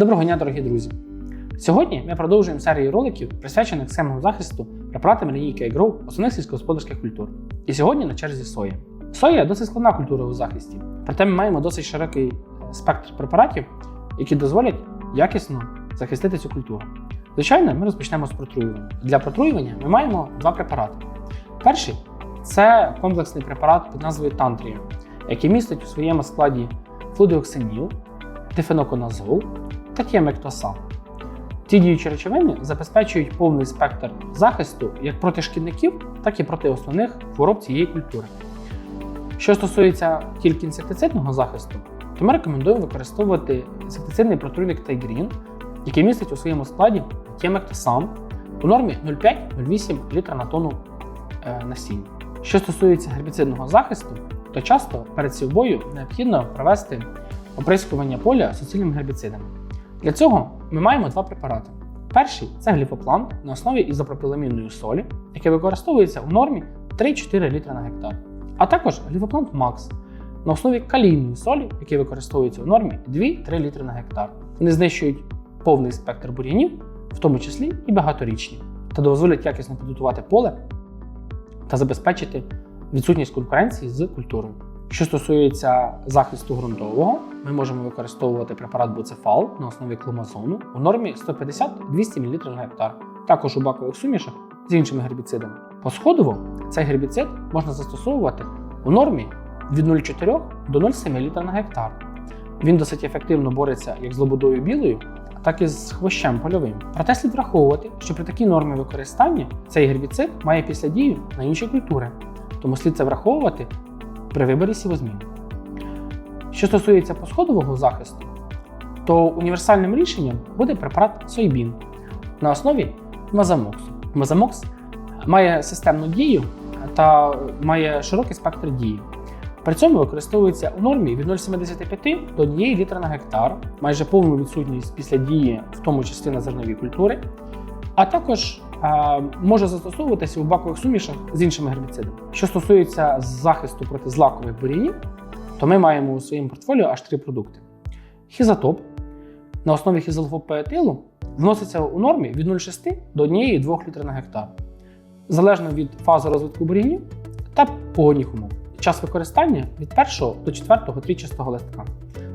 Доброго дня, дорогі друзі! Сьогодні ми продовжуємо серію роликів, присвячених семенному захисту препаратами лінійки iGrow основних сільськогосподарських культур. І сьогодні на черзі соя. Соя досить складна культура у захисті, проте ми маємо досить широкий е, спектр препаратів, які дозволять якісно захистити цю культуру. Звичайно, ми розпочнемо з протруювання. Для протруювання ми маємо два препарати. Перший це комплексний препарат під назвою Тантрія, який містить у своєму складі флудіоксиніл, дифеноконазол та тіамектосан. Ці діючі речовини забезпечують повний спектр захисту як проти шкідників, так і проти основних хвороб цієї культури. Що стосується тільки інсектицидного захисту, то ми рекомендуємо використовувати інсектицидний протруйник Тайгрін, який містить у своєму складі тіамектосан у нормі 0,5-0,8 літра на тонну е, насіння. Що стосується гербіцидного захисту, то часто перед сівбою необхідно провести оприскування поля суцільними гербіцидами. Для цього ми маємо два препарати. Перший це гліфоплан на основі ізопропіламінної солі, який використовується у нормі 3-4 літри на гектар, а також гліфоплант Макс на основі калійної солі, який використовується у нормі 2-3 літри на гектар. Вони знищують повний спектр бур'янів, в тому числі і багаторічні, та дозволять якісно підготувати поле та забезпечити відсутність конкуренції з культурою. Що стосується захисту ґрунтового, ми можемо використовувати препарат буцефал на основі кломазону у нормі 150-200 мл на гектар, також у бакових сумішах з іншими гербіцидами. Посходово цей гербіцид можна застосовувати у нормі від 0,4 до 0,7 літра на гектар. Він досить ефективно бореться як з лободою білою, так і з хвощем польовим. Проте слід враховувати, що при такій нормі використання цей гербіцид має післядію на інші культури, тому слід це враховувати при виборі сівозмін. Що стосується посходового захисту, то універсальним рішенням буде препарат Сойбін на основі Мазамоксу. Мазамокс має системну дію та має широкий спектр дії. При цьому використовується у нормі від 0,75 до 1 літра на гектар, майже повну відсутність після дії, в тому числі на зернові культури, а також може застосовуватися у бакових сумішах з іншими гербіцидами. Що стосується захисту проти злакових бур'янів, то ми маємо у своєму портфоліо аж три продукти. Хізотоп на основі хізолфопеетилу вноситься у нормі від 0,6 до 1,2 літра на гектар, залежно від фази розвитку бур'янів та погодних умов. Час використання від 1 до 4 трічастого листка.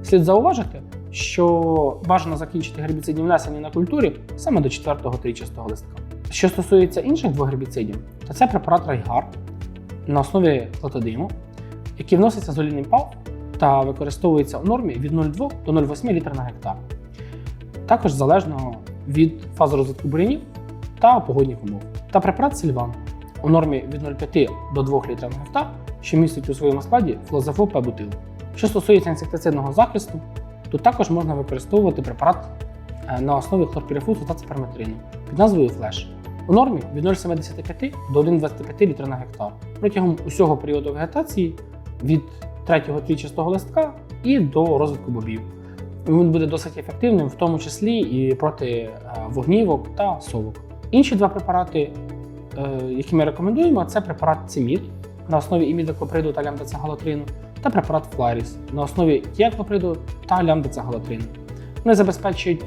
Слід зауважити, що бажано закінчити гербіцидні внесення на культурі саме до 4 трічастого листка. Що стосується інших двох гербіцидів, то це препарат Райгар на основі платодиму, який вноситься з олійним пав та використовується у нормі від 0,2 до 0,8 літра на гектар. Також залежно від фази розвитку бурянів та погодних умов. Та препарат Сильван у нормі від 0,5 до 2 літрів на гектар, що містить у своєму складі флозафоп бутил. Що стосується інсектицидного захисту, то також можна використовувати препарат е, на основі хлорпірифусу та цеперметрину під назвою Флеш у нормі від 0,75 до 1,25 літра на гектар протягом усього періоду вегетації від 3-го трічастого листка і до розвитку бобів. Він буде досить ефективним, в тому числі і проти е, вогнівок та совок. Інші два препарати, е, які ми рекомендуємо, це препарат Цимід на основі імідоклоприду та лямдоцегалотрину та препарат Фларіс на основі тіаклоприду та лямдоцегалотрину. Вони забезпечують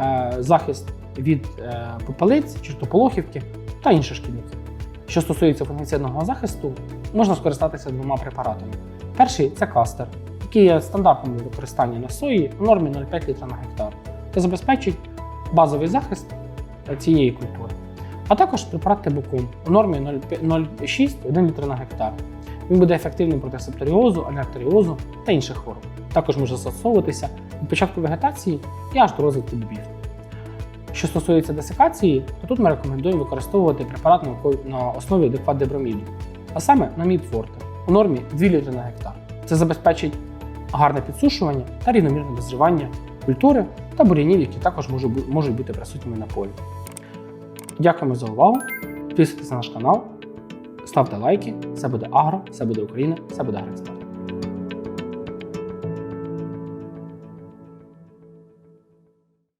е, захист від е, попелиць, чертополохівки та інших шкідників. Що стосується фунгіцидного захисту, можна скористатися двома препаратами. Перший це кастер, який є стандартним для використання на сої у нормі 0,5 літра на гектар та забезпечить базовий захист цієї культури. А також препарат Тебукум у нормі 0,6-1 літр на гектар. Він буде ефективним проти септоріозу, алертеріозу та інших хвороб. Також може застосовуватися від початку вегетації і аж до розвитку бобів. Що стосується десикації, то тут ми рекомендуємо використовувати препарат на основі деквадеброміду, а саме намід форте у нормі 2 літри на гектар. Це забезпечить гарне підсушування та рівномірне дозрівання культури та бур'янів, які також можуть бути присутніми на полі. Дякуємо за увагу. Підписуйтесь на наш канал, ставте лайки. Все буде агро, все буде Україна, все буде агроексперт.